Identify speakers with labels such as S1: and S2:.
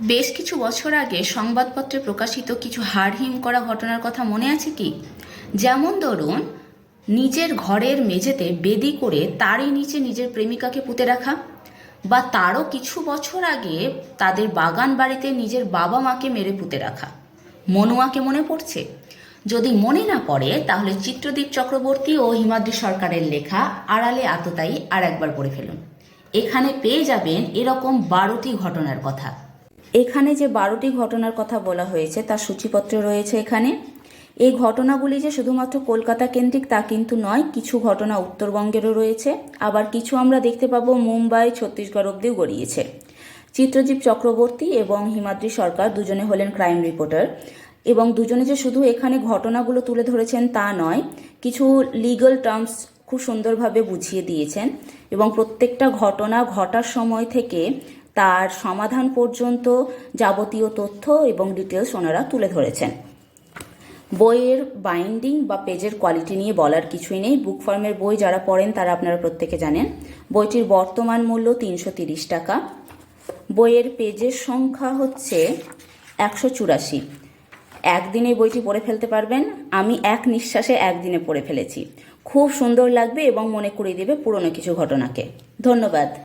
S1: বেশ কিছু বছর আগে সংবাদপত্রে প্রকাশিত কিছু হাড়হিম করা ঘটনার কথা মনে আছে কি? যেমন ধরুন, নিজের ঘরের মেঝেতে বেদি করে তারই নিচে নিজের প্রেমিকাকে পুঁতে রাখা বা তারও কিছু বছর আগে তাদের বাগান বাড়িতে নিজের বাবা মাকে মেরে পুঁতে রাখা। মনুয়াকে মনে পড়ছে? যদি মনে না পড়ে, তাহলে চিত্রদীপ চক্রবর্তী ও হিমাদ্রি সরকারের লেখা আড়ালে আততায়ী আর একবার পড়ে ফেলুন। এখানে পেয়ে যাবেন এরকম বারোটি ঘটনার কথা। এখানে যে বারোটি ঘটনার কথা বলা হয়েছে, তার সূচিপত্র রয়েছে এখানে। এই ঘটনাগুলি যে শুধুমাত্র কলকাতা কেন্দ্রিক তা কিন্তু নয়, কিছু ঘটনা উত্তরবঙ্গেরও রয়েছে। আবার কিছু আমরা দেখতে পাবো, মুম্বাই, ছত্তিশগড় অব্দিও গড়িয়েছে। চিত্রজীব চক্রবর্তী এবং হিমাদ্রি সরকার দুজনে হলেন ক্রাইম রিপোর্টার। এবং দুজনে যে শুধু এখানে ঘটনাগুলো তুলে ধরেছেন তা নয়, কিছু লিগ্যাল টার্মস খুব সুন্দরভাবে বুঝিয়ে দিয়েছেন। এবং প্রত্যেকটা ঘটনা ঘটার সময় থেকে তার সমাধান পর্যন্ত যাবতীয় তথ্য এবং ডিটেলস ওনারা তুলে ধরেছেন। বইয়ের বাইন্ডিং বা পেজের কোয়ালিটি নিয়ে বলার কিছুই নেই। বুক ফার্মের বই যারা পড়েন, তারা আপনারা প্রত্যেকে জানেন। বইটির বর্তমান মূল্য তিনশো তিরিশ টাকা। বইয়ের পেজের সংখ্যা হচ্ছে একশো চুরাশি। একদিনে বইটি পড়ে ফেলতে পারবেন। আমি এক নিঃশ্বাসে একদিনে পড়ে ফেলেছি। খুব সুন্দর লাগবে এবং মনে করিয়ে দেবে পুরনো কিছু ঘটনাকে। ধন্যবাদ।